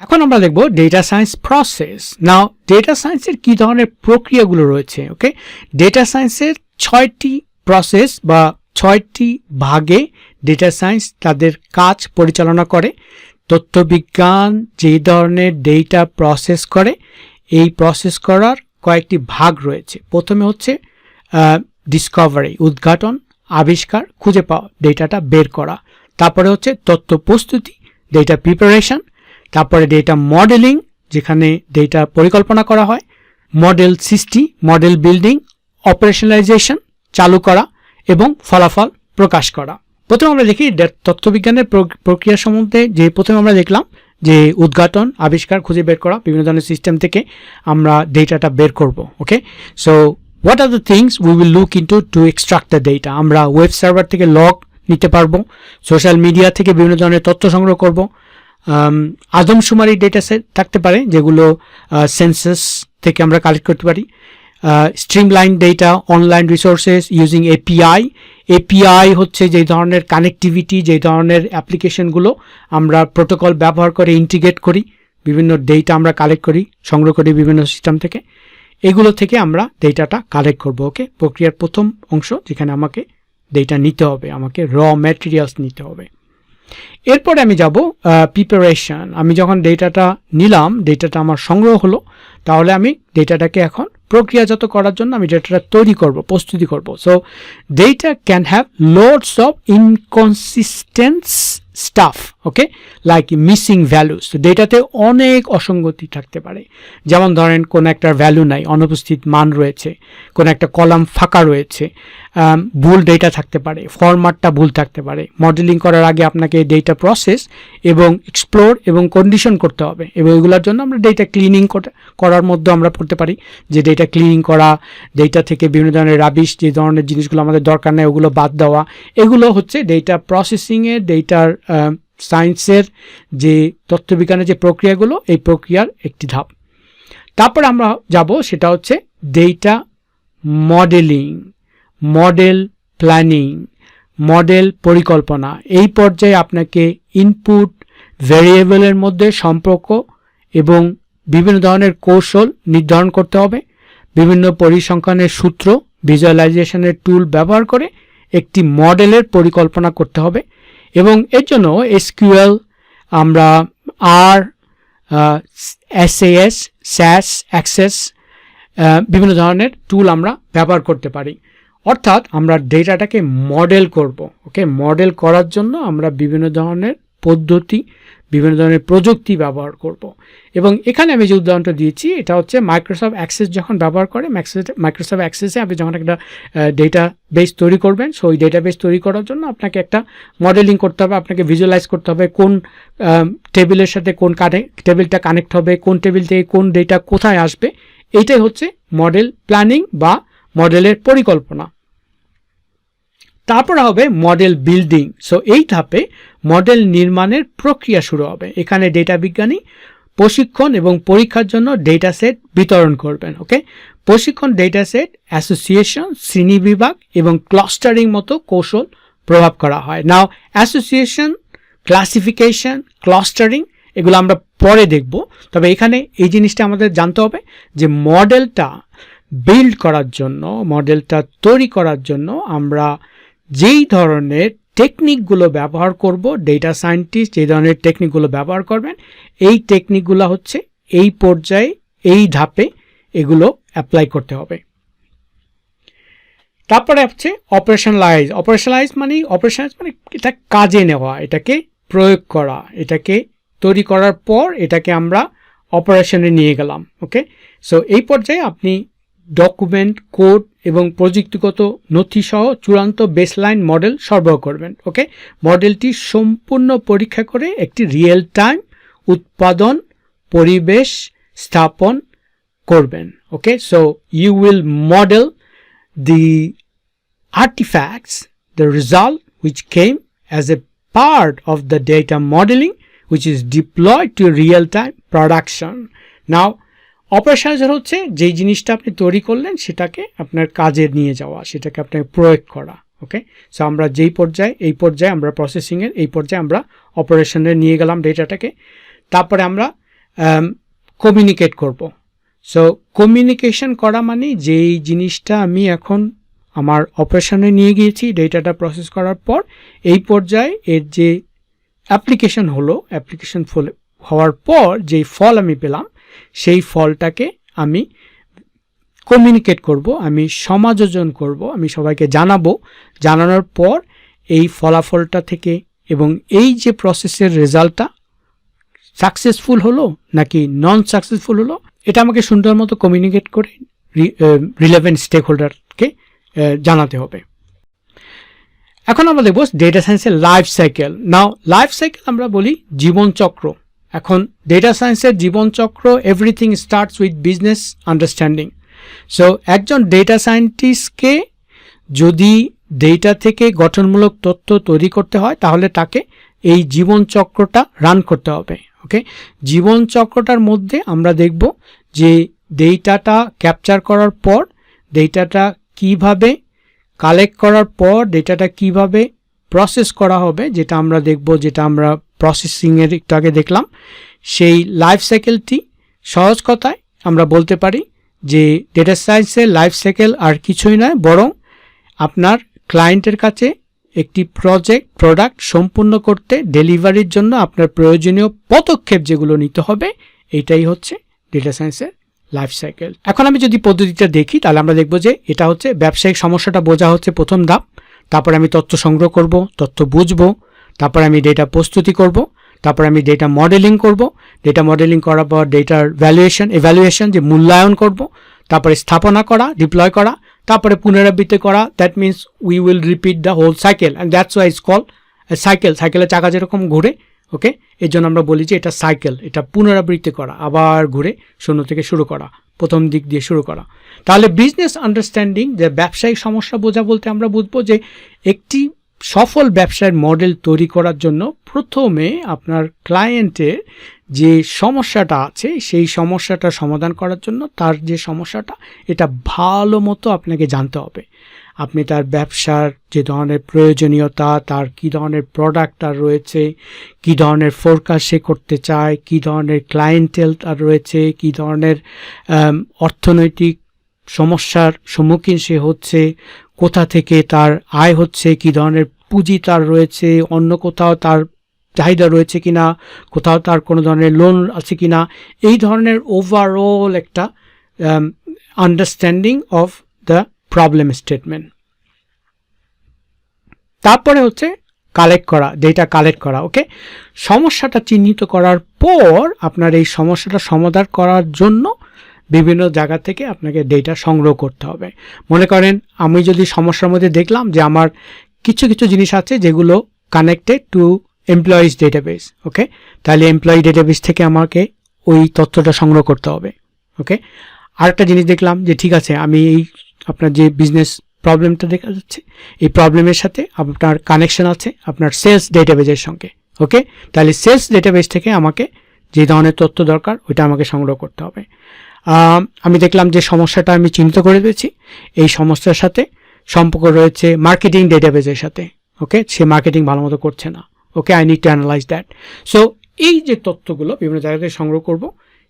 এখন আমরা দেখব data science process now data সায়েন্সের কী ধরনের প্রক্রিয়াগুলো রয়েছে ওকে ডেটা সায়েন্সের ছয়টি প্রসেস বা ছয়টি ভাগে ডেটা সায়েন্স তাদের কাজ পরিচালনা করে, তথ্যবিজ্ঞান যে ধরনের ডেটা প্রসেস করে, এই প্রসেস করার কয়েকটি ভাগ রয়েছে। প্রথমে হচ্ছে ডিসকভারি উদ্ঘাটন, আবিষ্কার, খুঁজে পাওয়া ডেটাটা বের করা। তারপরে হচ্ছে তথ্য প্রস্তুতি ডেটা প্রিপারেশন তারপরে ডেটা মডেলিং যেখানে ডেটা পরিকল্পনা করা হয় মডেল সৃষ্টি মডেল বিল্ডিং অপারেশনালাইজেশন চালু করা এবং ফলাফল প্রকাশ করা। প্রথমে আমরা দেখি তথ্যবিজ্ঞানের প্রক- প্রক্রিয়া সম্বন্ধে যে প্রথমে আমরা দেখলাম যে উদ্ঘাটন, আবিষ্কার খুঁজে বের করা, বিভিন্ন ধরনের সিস্টেম থেকে আমরা ডেটাটা বের করব okay so what are the things we will look into to extract the data আমরা ওয়েব সার্ভার থেকে লগ নিতে পারব সোশ্যাল মিডিয়া থেকে বিভিন্ন ধরনের তথ্য সংগ্রহ করব আদমশুমারি ডেটা সেট থাকতে পারে, যেগুলো সেন্সাস থেকে আমরা কালেক্ট করতে পারি। Streamline data online resources using API API হচ্ছে যে ধরনের কানেক্টিভিটি যে ধরনের অ্যাপ্লিকেশনগুলো আমরা প্রোটোকল ব্যবহার করে ইন্টিগ্রেট করি, বিভিন্ন ডেটা আমরা কালেক্ট করি, সংগ্রহ করি বিভিন্ন সিস্টেম থেকে। এগুলো থেকে আমরা ডেটাটা কালেক্ট করব ওকে প্রক্রিয়ার প্রথম অংশ যেখানে আমাকে ডেটা নিতে হবে, আমাকে র ম্যাটেরিয়ালস নিতে হবে। এরপরে আমি যাব প্রিপারেশন আমি যখন ডেটাটা নিলাম ডেটাটা আমার সংগ্রহ হলো, তাহলে আমি ডেটাটাকে এখন প্রক্রিয়াজাত করার জন্য আমি ডেটাটা তৈরি করব, প্রস্তুতি করব। So data can have loads of inconsistence stuff okay? Like missing values ডেটাতে অনেক অসঙ্গতি থাকতে পারে। যেমন ধরেন, কোন একটা ভ্যালু নাই, অনুপস্থিত মান রয়েছে, কোন একটা কলাম ফাঁকা রয়েছে ভুল ডেটা থাকতে পারে ফরম্যাটটা ভুল থাকতে পারে। মডেলিং করার আগে আপনাকে ডেটা প্রসেস এবং এক্সপ্লোর এবং কন্ডিশন করতে হবে। এবং এগুলোর জন্য আমরা ডেটা ক্লিনিং করার মধ্যে আমরা পড়তে পারি যে ডেটা ক্লিনিং করা ডেটা থেকে বিভিন্ন ধরনের রাবিশ যে ধরনের জিনিসগুলো আমাদের দরকার নেই, ওগুলো বাদ দেওয়া, এগুলো হচ্ছে ডেটা প্রসেসিংয়ে ডেটার সায়েন্সের যে তথ্যবিজ্ঞানের যে প্রক্রিয়াগুলো, এই প্রক্রিয়ার একটি ধাপ। তারপর আমরা যাব, সেটা হচ্ছে data modelling model planning model পরিকল্পনা। এই পর্যায়ে আপনাকে ইনপুট ভেরিয়েবলের মধ্যে সম্পর্ক এবং বিভিন্ন ধরনের কৌশল নির্ধারণ করতে হবে। বিভিন্ন পরিসংখ্যানের সূত্র ভিজুয়ালাইজেশনের টুল ব্যবহার করে একটি মডেলের পরিকল্পনা করতে হবে। এবং এর জন্য এসকিউএল আমরা R S S SAS, access বিভিন্ন ধরনের টুল আমরা ব্যবহার করতে পারি। অর্থাৎ আমরা ডেটাটাকে মডেল করব ওকে মডেল করার জন্য আমরা বিভিন্ন ধরনের পদ্ধতি বিভিন্ন ধরনের প্রযুক্তি ব্যবহার করব। এবং এখানে আমি যে উদাহরণটা দিয়েছি, এটা হচ্ছে মাইক্রোসফট অ্যাক্সেস যখন ব্যবহার করে মাইক্রোসফট অ্যাক্সেসে আপনি যখন একটা ডেটা বেস তৈরি করবেন সো ওই ডেটা বেস তৈরি করার জন্য আপনাকে একটা মডেলিং করতে হবে, আপনাকে ভিজুয়ালাইজ করতে হবে কোন টেবিলের সাথে কোন কানেক্ট টেবিলটা কানেক্ট হবে, কোন টেবিল থেকে কোন ডেটা কোথায় আসবে এইটাই হচ্ছে মডেল প্ল্যানিং বা মডেলের পরিকল্পনা। তারপর হবে মডেল বিল্ডিং সো এই ধাপে মডেল নির্মাণের প্রক্রিয়া শুরু হবে। এখানে ডেটা বিজ্ঞানী প্রশিক্ষণ এবং পরীক্ষার জন্য ডেটা সেট বিতরণ করবেন, ওকে? প্রশিক্ষণ ডেটা সেট অ্যাসোসিয়েশন শ্রেণীবিভাগ এবং ক্লাস্টারিং মতো কৌশল প্রভাব করা হয়। নাও অ্যাসোসিয়েশন ক্লাসিফিকেশন ক্লাস্টারিং এগুলো আমরা পরে দেখব। তবে এখানে এই জিনিসটা আমাদের জানতে হবে যে মডেলটা বিল্ড করার জন্য, মডেলটা তৈরি করার জন্য আমরা যেই ধরনের টেকনিকগুলো ব্যবহার করব ডেটা সায়েন্টিস্ট যে ধরনের টেকনিকগুলো ব্যবহার করবেন, এই টেকনিকগুলো হচ্ছে এই পর্যায়ে, এই ধাপে এগুলো অ্যাপ্লাই করতে হবে। তারপরে হচ্ছে অপারেশনালাইজ অপারেশনালাইজ মানে অপারেশনালাইজ মানে এটা কাজে নেওয়া, এটাকে প্রয়োগ করা, এটাকে তৈরি করার পর এটাকে আমরা অপারেশনে নিয়ে গেলাম ওকে সো এই পর্যায়ে আপনি ডকুমেন্ট কোড এবং প্রযুক্তিগত নথিসহ চূড়ান্ত বেসলাইন মডেল সরবরাহ করবেন ওকে মডেলটি সম্পূর্ণ পরীক্ষা করে একটি রিয়েল টাইম উৎপাদন, পরিবেশ স্থাপন করবেন okay so you will model the artifacts the result which came as a part of the data modelling which is deployed to real time production now operationaliser হচ্ছে, যেই জিনিসটা আপনি তৈরি করলেন, সেটাকে আপনার কাজে নিয়ে যাওয়া, সেটাকে আপনাকে প্রয়োগ করা ওকে সো আমরা যেই পর্যায়ে, এই পর্যায়ে আমরা প্রসেসিংয়ের এই পর্যায়ে আমরা অপারেশনে নিয়ে গেলাম ডেটাটাকে তারপরে আমরা কমিউনিকেট করব। সো কমিউনিকেশন করা মানে যেই জিনিসটা আমি এখন আমার অপারেশনে নিয়ে গিয়েছি ডেটাটা প্রসেস করার পর, এই পর্যায়ে এর যে অ্যাপ্লিকেশন হলো অ্যাপ্লিকেশন হওয়ার পর যেই ফল আমি পেলাম সেই ফলটাকে আমি কমিউনিকেট করব, আমি সমাযোজন করব, আমি সবাইকে জানাব। জানানোর পর এই ফলাফলটা থেকে এবং এই যে প্রসেসের রেজাল্টটা সাকসেসফুল হলো নাকি নন সাকসেসফুল হলো, এটা আমাকে সুন্দর মতো কমিউনিকেট করে রিলেভেন্ট স্টেক হোল্ডারকে জানাতে হবে। এখন আমরা দেখব ডেটা সায়েন্সের life cycle now life cycle আমরা বলি জীবনচক্র। এখন ডেটা সায়েন্সের জীবনচক্র everything starts with business understanding so একজন ডেটা সায়েন্টিস্টকে যদি ডেটা থেকে গঠনমূলক তথ্য তৈরি করতে হয়, তাহলে তাকে এই জীবনচক্রটা রান করতে হবে ওকে জীবনচক্রটার মধ্যে আমরা দেখব যে ডেটাটা ক্যাপচার করার পর ডেটাটা কীভাবে কালেক্ট করার পর ডেটাটা কীভাবে প্রসেস করা হবে, যেটা আমরা দেখব, যেটা আমরা প্রসেসিংয়ের একটু আগে দেখলাম, সেই লাইফ সাইকেলটি সহজ কথায় আমরা বলতে পারি যে ডেটা সায়েন্সের লাইফ সাইকেল আর কিছুই নয়, বরং আপনার ক্লায়েন্টের কাছে একটি প্রজেক্ট প্রোডাক্ট সম্পূর্ণ করতে ডেলিভারির জন্য আপনার প্রয়োজনীয় পদক্ষেপ যেগুলো নিতে হবে এইটাই হচ্ছে ডেটা সায়েন্সের লাইফ সাইকেল এখন আমি যদি পদ্ধতিটা দেখি, তাহলে আমরা দেখব যে এটা হচ্ছে ব্যবসায়িক সমস্যাটা বোঝা হচ্ছে প্রথম ধাপ। তারপরে আমি তথ্য সংগ্রহ করব, তথ্য বুঝব তারপর আমি ডেটা প্রস্তুতি করব, তারপর আমি ডেটা মডেলিং করব ডেটা মডেলিং করার পর ডেটার ভ্যালুয়েশন এভ্যালুয়েশন যে মূল্যায়ন করব, তারপরে স্থাপনা করা ডিপ্লয় করা, তারপরে পুনরাবৃত্তি করা that means we will repeat the whole cycle and that's why is call cycle সাইকেলের চাকা যেরকম ঘুরে ওকে এর জন্য আমরা বলি যে এটা সাইকেল এটা পুনরাবৃত্তি করা, আবার ঘুরে শূন্য থেকে শুরু করা, প্রথম দিক দিয়ে শুরু করা। তাহলে বিজনেস আন্ডারস্ট্যান্ডিং যে ব্যবসায়িক সমস্যা বোঝা বলতে আমরা বুঝব যে একটি সফল ব্যবসার মডেল তৈরি করার জন্য প্রথমে আপনার ক্লায়েন্টের যে সমস্যাটা আছে, সেই সমস্যাটা সমাধান করার জন্য তার যে সমস্যাটা, এটা ভালো মতো আপনাকে জানতে হবে। আপনি তার ব্যবসার যে ধরনের প্রয়োজনীয়তা, তার কী ধরনের প্রোডাক্ট তার রয়েছে, কী ধরনের ফোরকাস্ট সে করতে চায়, কী ধরনের ক্লায়েন্টেল তার রয়েছে, কী ধরনের অর্থনৈতিক সমস্যার সম্মুখীন সে হচ্ছে কোথা থেকে তার আয় হচ্ছে, কী ধরনের পুঁজি তার রয়েছে, অন্য কোথাও তার চাহিদা রয়েছে কি না কোথাও তার কোনো ধরনের লোন আছে কি না এই ধরনের ওভারঅল একটা understanding of the problem statement তারপরে হচ্ছে কালেক্ট করা ডেটা কালেক্ট করা ওকে সমস্যাটা চিহ্নিত করার পর আপনার এই সমস্যাটা সমাধান করার জন্য বিভিন্ন জায়গা থেকে আপনাকে ডেটা সংগ্রহ করতে হবে। মনে করেন, আমি যদি সমস্যার মধ্যে দেখলাম যে আমার কিছু কিছু জিনিস আছে যেগুলো connected to employees database okay তাহলে এমপ্লয়ি ডেটাবেস থেকে আমাকে ওই তথ্যটা সংগ্রহ করতে হবে ওকে আরেকটা জিনিস দেখলাম যে ঠিক আছে, আমি এই আপনার যে বিজনেস প্রবলেমটা দেখা যাচ্ছে, এই প্রবলেমের সাথে আপনার কানেকশন আছে আপনার সেলস ডেটাবেজের সঙ্গে ওকে তাহলে সেলস ডেটাবেস থেকে আমাকে যে ধরনের তথ্য দরকার, ওইটা আমাকে সংগ্রহ করতে হবে। আমি দেখলাম যে সমস্যাটা আমি চিন্তা করে দিয়েছি। এই সমস্যার সাথে সম্পর্ক রয়েছে মার্কেটিং ডেটাবেজের সাথে ওকে সে মার্কেটিং ভালো মতো করছে না okay I need to analyse that so এই যে তথ্যগুলো বিভিন্ন জায়গা থেকে সংগ্রহ করব,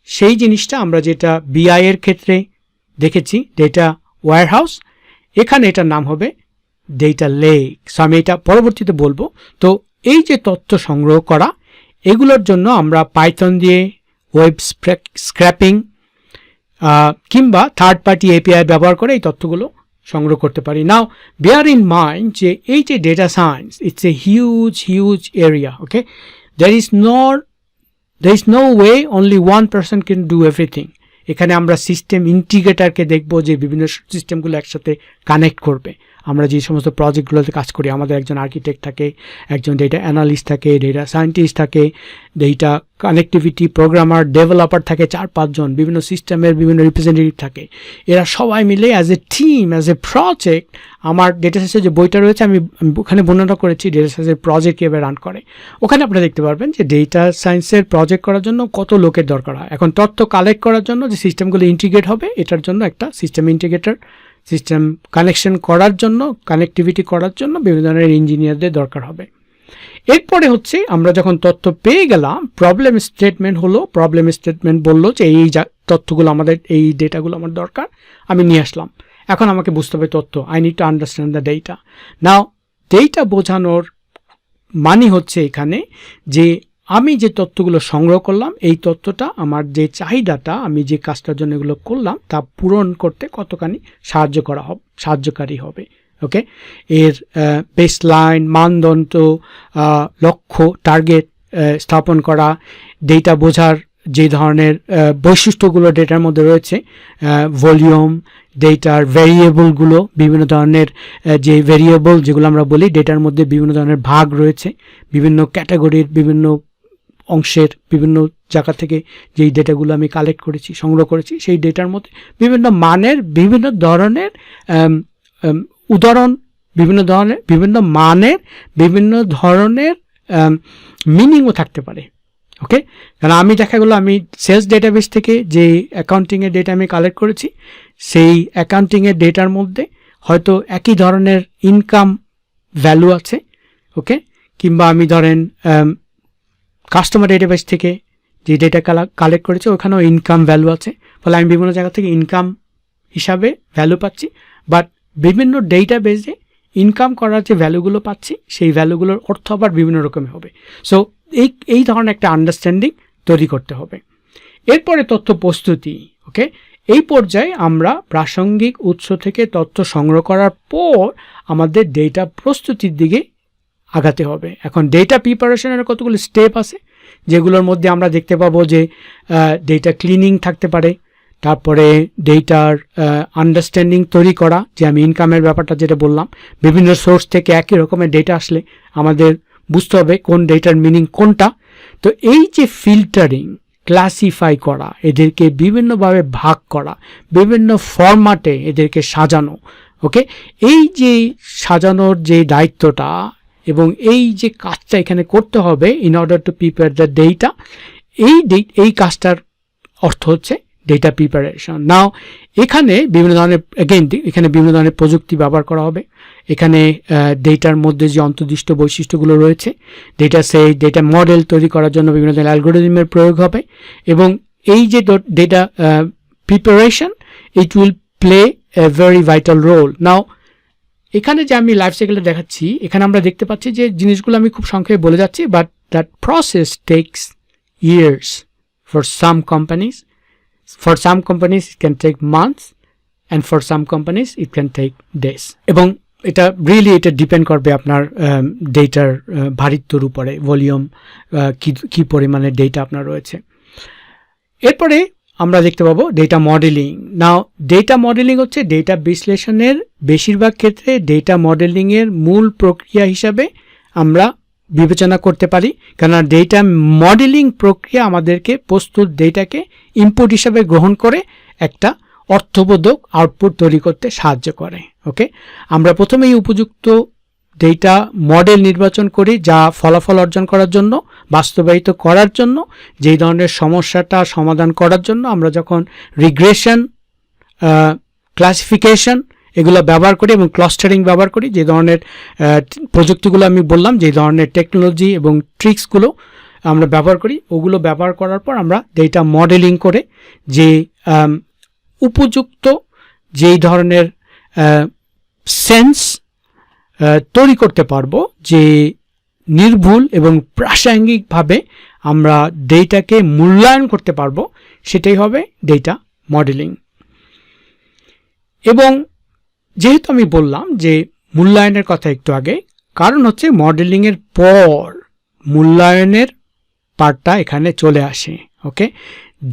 সেই জিনিসটা আমরা যেটা বিআই এর ক্ষেত্রে দেখেছি ডেটা ওয়ার হাউস এখানে এটার নাম হবে ডেটা লেক সো আমি এটা পরবর্তীতে বলব। তো, এই যে তথ্য সংগ্রহ করা, এগুলোর জন্য আমরা পাইথন দিয়ে ওয়েব স্ক্র্যাপিং কিংবা থার্ড পার্টি এপিআই ব্যবহার করে এই তথ্যগুলো সংগ্রহ করতে পারি। নাও বেয়ার ইন মাইন্ড যে এই যে data science it's a huge huge area okay there is not there is no way only one person can do everything এখানে আমরা সিস্টেম ইন্টিগ্রেটারকে দেখব যে বিভিন্ন সিস্টেমগুলো একসাথে কানেক্ট করবে। আমরা যে সমস্ত প্রজেক্টগুলোতে কাজ করি, আমাদের একজন আর্কিটেক্ট থাকে, একজন ডেটা অ্যানালিস্ট থাকে ডেটা সায়েন্টিস্ট থাকে ডেটা কানেক্টিভিটি প্রোগ্রামার ডেভেলপার থাকে, চার পাঁচজন, বিভিন্ন সিস্টেমের বিভিন্ন রিপ্রেজেন্টেটিভ থাকে। এরা সবাই মিলে as a team as a project আমার ডেটা সাইন্সের যে বইটা রয়েছে, আমি ওখানে বর্ণনা করেছি ডেটা সায়েন্সের প্রজেক্ট কীভাবে রান করে। ওখানে আপনারা দেখতে পারবেন যে ডেটা সায়েন্সের প্রজেক্ট করার জন্য কত লোকের দরকার হয়। এখন তথ্য কালেক্ট করার জন্য যে সিস্টেমগুলো ইন্টিগ্রেট হবে, এটার জন্য একটা সিস্টেম ইন্টিগ্রেটার সিস্টেম কানেকশন করার জন্য, কানেক্টিভিটি করার জন্য বিভিন্ন ধরনের ইঞ্জিনিয়ারদের দরকার হবে। এরপরে হচ্ছে আমরা যখন তথ্য পেয়ে গেলাম প্রবলেম স্টেটমেন্ট হলো প্রবলেম স্টেটমেন্ট বলল যে এই তথ্যগুলো আমাদের, এই ডেটাগুলো আমার দরকার, আমি নিয়ে আসলাম। এখন আমাকে বুঝতে হবে তথ্য। I need to understand the data now data বোঝানোর মানে হচ্ছে এখানে যে আমি যে তথ্যগুলো সংগ্রহ করলাম, এই তথ্যটা, আমার যে চাহিদাটা, আমি যে কাজটার জন্য এগুলো করলাম, তা পূরণ করতে কতখানি সাহায্য করা হবে, সাহায্যকারী হবে ওকে এর বেস লাইন মানদণ্ড লক্ষ্য টার্গেট স্থাপন করা ডেটা বোঝার যে ধরনের বৈশিষ্ট্যগুলো ডেটার মধ্যে রয়েছে ভলিউম ডেটার ভ্যারিয়েবলগুলো বিভিন্ন ধরনের যে ভ্যারিয়েবল যেগুলো আমরা বলি ডেটার মধ্যে বিভিন্ন ধরনের ভাগ রয়েছে, বিভিন্ন ক্যাটাগরির বিভিন্ন অংশের বিভিন্ন জায়গা থেকে যেই ডেটাগুলো আমি কালেক্ট করেছি, সংগ্রহ করেছি, সেই ডেটার মধ্যে বিভিন্ন মানের বিভিন্ন ধরনের উদাহরণ, বিভিন্ন ধরনের, বিভিন্ন মানের বিভিন্ন ধরনের মিনিংও থাকতে পারে ওকে কারণ আমি দেখা গেলো আমি সেলস ডেটাবেস থেকে যে অ্যাকাউন্টিংয়ের ডেটা আমি কালেক্ট করেছি, সেই অ্যাকাউন্টিংয়ের ডেটার মধ্যে হয়তো একই ধরনের ইনকাম ভ্যালু আছে ওকে কিংবা আমি ধরেন কাস্টমার ডেটাবেস থেকে যে ডেটা কালেক্ট করেছে, ওখানেও ইনকাম ভ্যালু আছে। ফলে আমি বিভিন্ন জায়গা থেকে ইনকাম হিসাবে ভ্যালু পাচ্ছি। বাট বিভিন্ন ডেটা ডেটাবেসে ইনকাম করার যে ভ্যালুগুলো পাচ্ছি, সেই ভ্যালুগুলোর অর্থ আবার বিভিন্ন রকমের হবে। সো এই এই ধরনের একটা আন্ডারস্ট্যান্ডিং তৈরি করতে হবে। এরপরে তথ্য প্রস্তুতি ওকে এই পর্যায়ে আমরা প্রাসঙ্গিক উৎস থেকে তথ্য সংগ্রহ করার পর আমাদের ডেটা প্রস্তুতির দিকে আগাতে হবে। এখন ডেটা প্রিপারেশনের কতগুলো স্টেপ আছে, যেগুলোর মধ্যে আমরা দেখতে পাবো যে ডেটা ক্লিনিং থাকতে পারে, তারপরে ডেটার আন্ডারস্ট্যান্ডিং তৈরি করা, যে আমি ইনকামের ব্যাপারটা যেটা বললাম, বিভিন্ন সোর্স থেকে একই রকমের ডেটা আসলে আমাদের বুঝতে হবে কোন ডেটার মিনিং কোনটা। তো এই যে ফিল্টারিং ক্লাসিফাই করা, এদেরকে বিভিন্নভাবে ভাগ করা, বিভিন্ন ফরম্যাটে এদেরকে সাজানো ওকে এই যে সাজানোর যে দায়িত্বটা এবং এই যে কাজটা এখানে করতে হবে in order to prepare the data এই এই কাজটার অর্থ হচ্ছে ডেটা প্রিপারেশন নাও এখানে বিভিন্ন ধরনের এগেইন এখানে বিভিন্ন ধরনের প্রযুক্তি ব্যবহার করা হবে। এখানে ডেটার মধ্যে যে অন্তর্দিষ্ট বৈশিষ্ট্যগুলো রয়েছে ডেটা সেই ডেটা মডেল তৈরি করার জন্য বিভিন্ন ধরনের অ্যালগোরিদমের প্রয়োগ হবে এবং এই যে data preparation it will play a very vital role now এখানে যে আমি লাইফ সাইকেলটা দেখাচ্ছি, এখানে আমরা দেখতে পাচ্ছি যে জিনিসগুলো আমি খুব সংক্ষেপে বলে যাচ্ছি but that process takes years for some companies for some companies it can take months and for some companies it can take days এবং এটা রিয়েলি এটা ডিপেন্ড করবে আপনার ডেটার ভারিত্বর উপরে ভলিউম কী কী পরিমাণে ডেটা আপনার রয়েছে। এরপরে আমরা দেখতে পাবো data modelling now data modelling হচ্ছে ডেটা বিশ্লেষণের বেশিরভাগ ক্ষেত্রে ডেটা মডেলিংয়ের মূল প্রক্রিয়া হিসাবে আমরা বিবেচনা করতে পারি। কেননা ডেটা মডেলিং প্রক্রিয়া আমাদেরকে প্রস্তুত ডেটাকে ইনপুট হিসাবে গ্রহণ করে একটা অর্থবোধক আউটপুট তৈরি করতে সাহায্য করে। ওকে আমরা প্রথমেই উপযুক্ত ডেটা মডেল নির্বাচন করি যা ফলাফল অর্জন করার জন্য, বাস্তবায়িত করার জন্য, যেই ধরনের সমস্যাটা সমাধান করার জন্য আমরা যখন রিগ্রেশন ক্লাসিফিকেশন এগুলো ব্যবহার করি এবং ক্লাস্টারিং ব্যবহার করি, যে ধরনের প্রযুক্তিগুলো আমি বললাম, যে ধরনের টেকনোলজি এবং ট্রিক্সগুলো আমরা ব্যবহার করি, ওগুলো ব্যবহার করার পর আমরা ডেটা মডেলিং করে যে উপযুক্ত যেই ধরনের সেন্স তৈরি করতে পারব যে নির্ভুল এবং প্রাসঙ্গিকভাবে আমরা ডেটাকে মূল্যায়ন করতে পারব, সেটাই হবে ডেটা মডেলিং এবং যেহেতু আমি বললাম যে মূল্যায়নের কথা একটু আগে, কারণ হচ্ছে মডেলিংয়ের পর মূল্যায়নের পার্টটা এখানে চলে আসে, ওকে?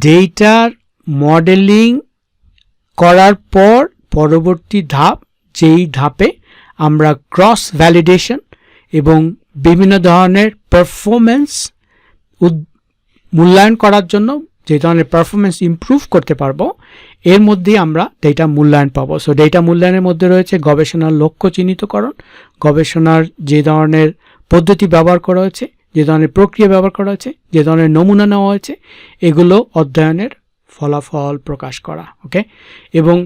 ডেটার মডেলিং করার পর পরবর্তী ধাপ, যেই ধাপে আমরা ক্রস ভ্যালিডেশন এবং বিভিন্ন ধরনের পারফরমেন্স মূল্যায়ন করার জন্য যে ধরনের পারফরমেন্স ইমপ্রুভ করতে পারব, এর মধ্যেই আমরা ডেটা মূল্যায়ন পাবো। সো ডেটা মূল্যায়নের মধ্যে রয়েছে গবেষণার লক্ষ্য চিহ্নিতকরণ, গবেষণার যে ধরনের পদ্ধতি ব্যবহার করা হয়েছে, যে ধরনের প্রক্রিয়া ব্যবহার করা হয়েছে, যে ধরনের নমুনা নেওয়া হয়েছে, এগুলো অধ্যয়নের ফলাফল প্রকাশ করা ওকে এবং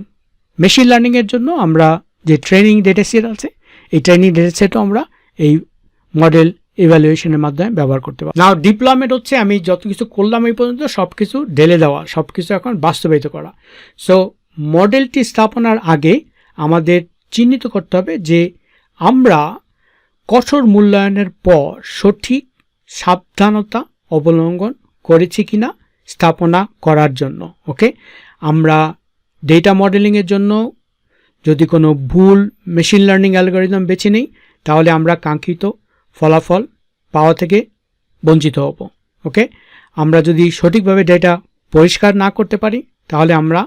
মেশিন লার্নিংয়ের জন্য আমরা যে ট্রেনিং ডেটা সেট আছে, এই ট্রেনিং ডেটা সেটও আমরা এই মডেল ইভ্যালুয়েশনের মাধ্যমে ব্যবহার করতে পারব। নাও ডিপ্লয়মেন্ট হচ্ছে আমি যত কিছু করলাম এই পর্যন্ত সব কিছু ঢেলে দেওয়া সব কিছু এখন বাস্তবায়িত করা। সো মডেলটি স্থাপনার আগে আমাদের চিহ্নিত করতে হবে যে আমরা কঠোর মূল্যায়নের পর সঠিক সাবধানতা অবলম্বন করেছি কিনা স্থাপনা করার জন্য ওকে আমরা ডেটা মডেলিংয়ের জন্য যদি কোনো ভুল মেশিন লার্নিং অ্যালগোরিদম বেছে নিই, তাহলে আমরা কাঙ্ক্ষিত ফলাফল পাওয়া থেকে বঞ্চিত হব ওকে আমরা যদি সঠিকভাবে ডেটা পরিষ্কার না করতে পারি, তাহলে আমরা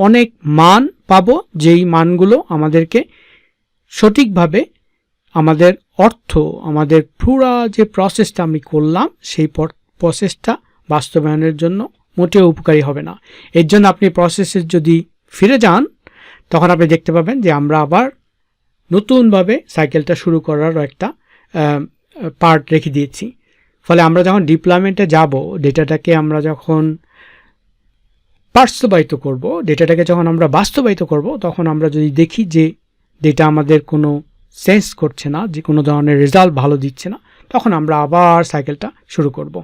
অনেক মান পাবো, যেই মানগুলো আমাদেরকে সঠিকভাবে আমাদের অর্থ, আমাদের পুরা যে প্রসেসটা আমি করলাম, সেই প্রসেসটা বাস্তবায়নের জন্য মোটেও উপকারী হবে না। এর জন্য আপনি প্রসেসের যদি ফিরে যান তখন আপনি দেখতে পাবেন যে আমরা আবার নতুনভাবে সাইকেলটা শুরু করারও একটা পার্ট রেখে দিয়েছি। ফলে আমরা যখন ডিপ্লয়মেন্টে যাব ডেটাটাকে আমরা যখন বাস্তবায়িত করব ডেটাটাকে যখন আমরা বাস্তবায়িত করব, তখন আমরা যদি দেখি যে ডেটা আমাদের কোনো সেন্স করছে না, যে কোনো ধরনের রেজাল্ট ভালো দিচ্ছে না, তখন আমরা আবার সাইকেলটা শুরু করব।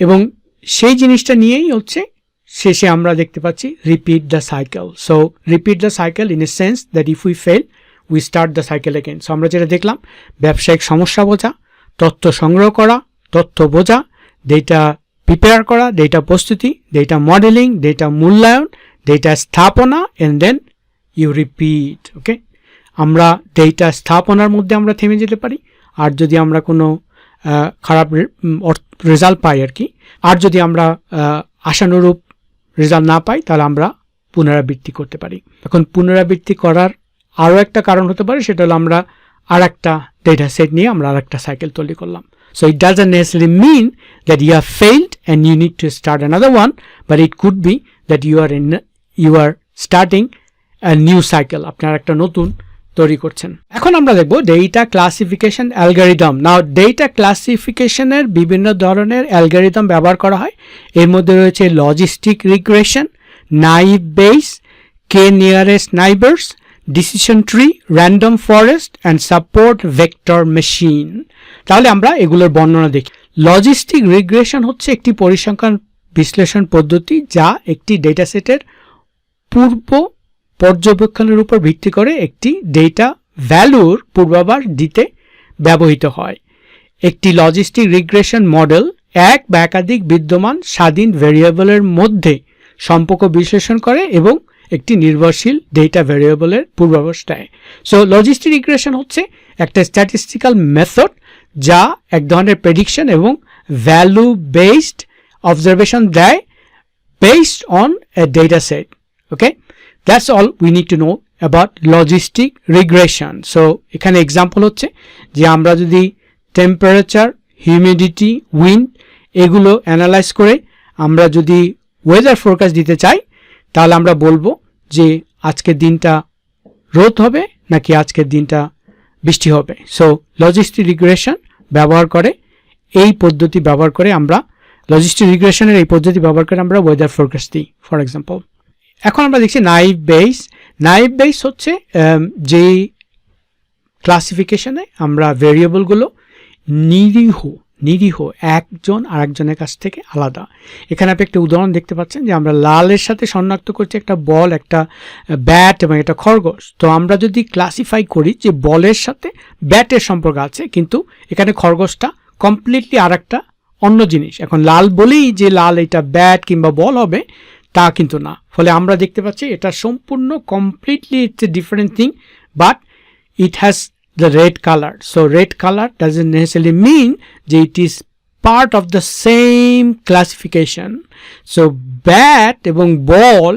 এবং সেই জিনিসটা নিয়েই হচ্ছে শেষে আমরা দেখতে পাচ্ছি repeat the cycle so repeat the cycle in a sense that if we fail we start the cycle again so আমরা যেটা দেখলাম, ব্যবসায়িক সমস্যা বোঝা, তথ্য সংগ্রহ করা, তথ্য বোঝা ডেটা প্রিপেয়ার করা ডেটা প্রস্তুতি ডেটা মডেলিং ডেটা মূল্যায়ন ডেটা স্থাপনা and then you repeat okay আমরা ডেটা স্থাপনার মধ্যে আমরা থেমে যেতে পারি, আর যদি আমরা কোনো খারাপ রেজাল্ট পাই আর কি, আর যদি আমরা আশানুরূপ রেজাল্ট না পাই, তাহলে আমরা পুনরাবৃত্তি করতে পারি। এখন পুনরাবৃত্তি করার আরও একটা কারণ হতে পারে, সেটা হলো আমরা আর একটা ডেটা সেট নিয়ে আমরা আর একটা সাইকেল তৈরি করলাম। So it doesn't necessarily mean that you are failed and you need to start another one but it could be that you are you are starting new cycle আপনার একটা নতুন তৈরি করছেন। এখন আমরা দেখব data classification algorithm now data ক্লাসিফিকেশনের বিভিন্ন ধরনের অ্যালগারিদম ব্যবহার করা হয়। এর মধ্যে রয়েছে logistic regression naive Bayes K nearest neighbours decision tree random forest and support vector machine তাহলে আমরা এগুলোর বর্ণনা দেখি। লজিস্টিক রিগ্রেশন হচ্ছে একটি পরিসংখ্যান বিশ্লেষণ পদ্ধতি যা একটি ডেটা সেটের পূর্ব পর্যবেক্ষণের উপর ভিত্তি করে একটি ডেটা ভ্যালুর পূর্বাভাস দিতে ব্যবহৃত হয়। একটি লজিস্টিক রিগ্রেশন মডেল এক বা একাধিক বিদ্যমান স্বাধীন ভেরিয়েবলের মধ্যে সম্পর্ক বিশ্লেষণ করে এবং একটি নির্ভরশীল ডেটা ভেরিয়েবলের পূর্বাভাস দেয়। সো লজিস্টিক রিগ্রেশন হচ্ছে একটা স্ট্যাটিস্টিক্যাল মেথড যা এক ধরনের প্রেডিকশন এবং ভ্যালু বেসড অবজারভেশন দেয় based on a data set okay that's all we need to know about logistic regression so এখানে এক্সাম্পল হচ্ছে যে আমরা যদি টেম্পারেচার হিউমিডিটি উইন্ড এগুলো অ্যানালাইজ করে আমরা যদি ওয়েদার ফোরকাস্ট দিতে চাই, তাহলে আমরা বলব যে আজকের দিনটা রোদ হবে নাকি আজকের দিনটা বৃষ্টি হবে। সো লজিস্টিক রিগ্রেশন ব্যবহার করে, এই পদ্ধতি ব্যবহার করে আমরা লজিস্টিক রিগ্রেশনের এই পদ্ধতি ব্যবহার করে আমরা ওয়েদার ফোরকাস্ট দিই ফর এক্সাম্পল এখন আমরা দেখছি নাইভ বেস নাইভ বেস হচ্ছে যেই ক্লাসিফিকেশনে আমরা ভেরিয়েবলগুলো নিরীহ নিরীহ, একজন আরেকজনের কাছ থেকে আলাদা। এখানে আপনি একটা উদাহরণ দেখতে পাচ্ছেন যে আমরা লালের সাথে শনাক্ত করছি একটা বল, একটা ব্যাট এবং একটা খরগোশ। তো আমরা যদি ক্লাসিফাই করি যে বলের সাথে ব্যাটের সম্পর্ক আছে, কিন্তু এখানে খরগোশটা কমপ্লিটলি আর একটা অন্য জিনিস। এখন লাল বলেই যে লাল এটা ব্যাট কিংবা বল হবে তা কিন্তু না। ফলে আমরা দেখতে পাচ্ছি এটা সম্পূর্ণ completely it's a different thing but it has the red colour so red colour doesn't necessarily mean যে it is part of the same classification so bat এবং বল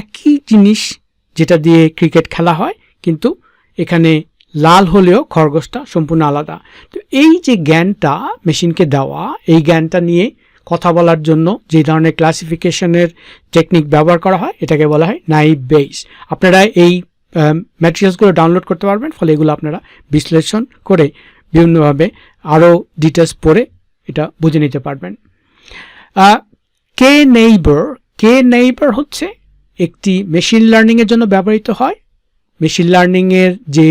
একই জিনিস যেটা দিয়ে ক্রিকেট খেলা হয়, কিন্তু এখানে লাল হলেও খরগোশটা সম্পূর্ণ আলাদা। তো এই যে জ্ঞানটা মেশিনকে দেওয়া, এই জ্ঞানটা নিয়ে কথা বলার জন্য যে ধরনের ক্লাসিফিকেশনের টেকনিক ব্যবহার করা হয়, এটাকে বলা হয় নাইভ বেস আপনারা এই ম্যাটেরিয়ালসগুলো ডাউনলোড করতে পারবেন, ফলে এগুলো আপনারা বিশ্লেষণ করে বিভিন্নভাবে আরও ডিটেলস পড়ে এটা বুঝে নিতে পারবেন। কে নেইবার কে নেইবার হচ্ছে একটি মেশিন লার্নিংয়ের জন্য ব্যবহৃত হয়। মেশিন লার্নিংয়ের যে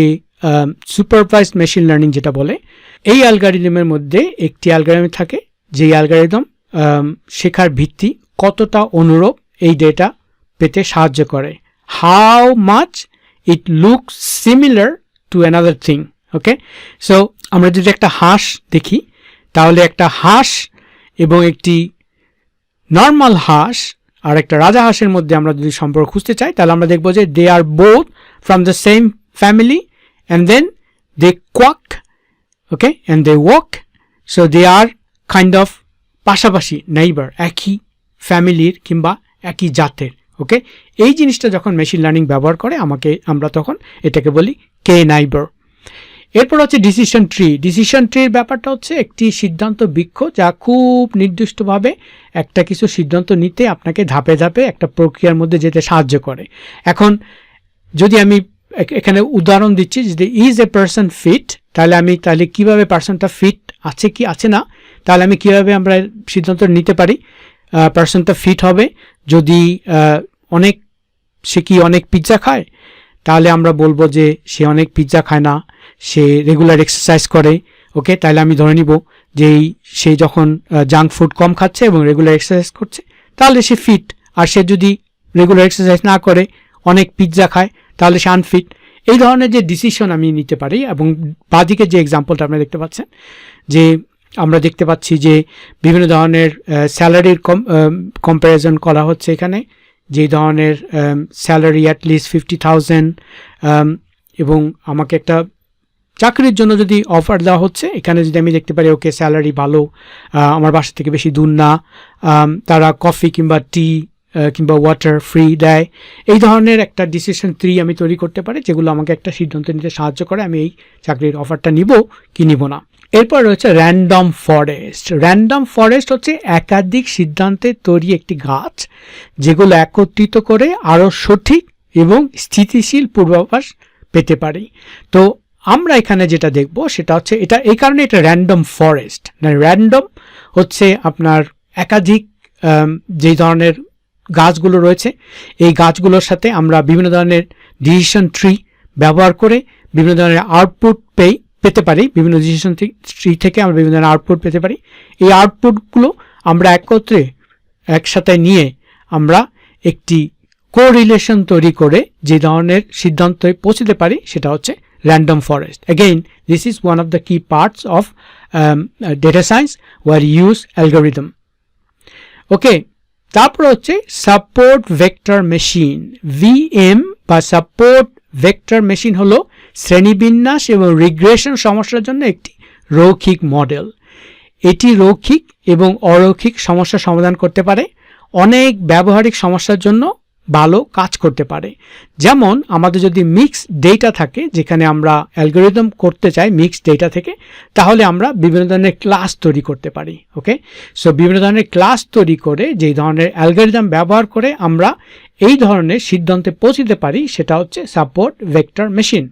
সুপারভাইজড মেশিন লার্নিং যেটা বলে, এই অ্যালগারিদমের মধ্যে একটি অ্যালগারিদম থাকে। যেই অ্যালগারিদম শেখার ভিত্তি কতটা অনুরূপ এই ডেটা পেতে সাহায্য করে। How much it look similar to another thing okay so আমরা যদি একটা হাঁস দেখি, তাহলে একটা হাঁস এবং একটি নর্মাল হাঁস আর একটা রাজা হাঁসের মধ্যে আমরা যদি সম্পর্ক খুঁজতে চাই, তাহলে আমরা দেখব যে they are both from the same family and then they quack okay and they walk so they are kind of পাশাপাশি নেইবার একই ফ্যামিলির কিংবা একই জাতের ওকে এই জিনিসটা যখন মেশিন লার্নিং ব্যবহার করে, আমাকে, আমরা তখন এটাকে বলি কে নাইবার এরপর হচ্ছে ডিসিশন ট্রি ডিসিশন ট্রির ব্যাপারটা হচ্ছে একটি সিদ্ধান্ত বৃক্ষ যা খুব নির্দিষ্টভাবে একটা কিছু সিদ্ধান্ত নিতে আপনাকে ধাপে ধাপে একটা প্রক্রিয়ার মধ্যে যেতে সাহায্য করে। এখন যদি আমি এখানে উদাহরণ দিচ্ছি যদি ইজ এ পার্সন ফিট তাহলে আমি, তাহলে কীভাবে পার্সনটা ফিট আছে কি, আছে না তাহলে আমি কীভাবে আমরা সিদ্ধান্ত নিতে পারি? পার্সনটা ফিট হবে। যদি অনেক, সে কি অনেক পিৎজা খায়? তাহলে আমরা বলব যে সে অনেক পিৎজা খায় না, সে রেগুলার এক্সারসাইজ করে। ওকে তাহলে আমি ধরে নিব যে সে যখন জাঙ্ক ফুড কম খাচ্ছে এবং রেগুলার এক্সারসাইজ করছে, তাহলে সে ফিট আর সে যদি রেগুলার এক্সারসাইজ না করে, অনেক পিৎজা খায়, তাহলে সে আনফিট এই ধরনের যে ডিসিশন আমি নিতে পারি এবং বাদিকে যে এক্সাম্পলটা আপনারা দেখতে পাচ্ছেন, যে আমরা দেখতে পাচ্ছি যে বিভিন্ন ধরনের স্যালারির কম কম্প্যারিজন করা হচ্ছে এখানে। যে ধরনের স্যালারি অ্যাটলিস্ট ফিফটি থাউজেন্ড এবং আমাকে একটা চাকরির জন্য যদি অফার দেওয়া হচ্ছে, এখানে যদি আমি দেখতে পারি ওকে স্যালারি ভালো আমার বাসা থেকে বেশি দূর না তারা কফি কিংবা টি কিংবা ওয়াটার ফ্রি দেয়। এই ধরনের একটা ডিসিশন ট্রি আমি তৈরি করতে পারি, যেগুলো আমাকে একটা সিদ্ধান্ত নিতে সাহায্য করে। আমি এই চাকরির অফারটা নিব কি নিব না। এরপর রয়েছে র্যান্ডম ফরেস্ট র্যান্ডম ফরেস্ট হচ্ছে একাধিক সিদ্ধান্তে তৈরি একটি গাছ, যেগুলো একত্রিত করে আরও সঠিক এবং স্থিতিশীল পূর্বাভাস পেতে পারি। তো আমরা এখানে যেটা দেখব, সেটা হচ্ছে এটা, এই কারণে এটা র্যান্ডম ফরেস্ট মানে র্যান্ডম হচ্ছে আপনার একাধিক যেই ধরনের গাছগুলো রয়েছে। এই গাছগুলোর সাথে আমরা বিভিন্ন ধরনের ডিসিশন ট্রি ব্যবহার করে বিভিন্ন ধরনের আউটপুট পেই পেতে পারি। বিভিন্ন ডিসিশন ট্রি থেকে আমরা বিভিন্ন ধরনের আউটপুট পেতে পারি। এই আউটপুটগুলো আমরা একত্রে একসাথে নিয়ে আমরা একটি কোরিলেশন তৈরি করে যে ধরনের সিদ্ধান্তে পৌঁছতে পারি, সেটা হচ্ছে random forest again this is one of the key parts of data science were use algorithm okay তারপর হচ্ছে সাপোর্ট ভেক্টর মেশিন ভিএম বা সাপোর্ট ভেক্টর মেশিন হলো শ্রেণীবিন্যাস এবং রিগ্রেশন সমস্যার জন্য একটি রৌখিক মডেল এটি রৌখিক এবং অরৌখিক সমস্যা সমাধান করতে পারে। অনেক ব্যবহারিক সমস্যার জন্য ভালো কাজ করতে পারে। যেমন আমাদের যদি মিক্স ডেটা থাকে, যেখানে আমরা অ্যালগোরিদম করতে চাই মিক্স ডেটা থেকে, তাহলে আমরা বিভিন্ন ধরনের ক্লাস তৈরি করতে পারি ওকে সো বিভিন্ন ধরনের ক্লাস তৈরি করে, যেই ধরনের অ্যালগোরিদম ব্যবহার করে আমরা এই ধরনের সিদ্ধান্তে পৌঁছিতে পারি, সেটা হচ্ছে সাপোর্ট ভেক্টর মেশিন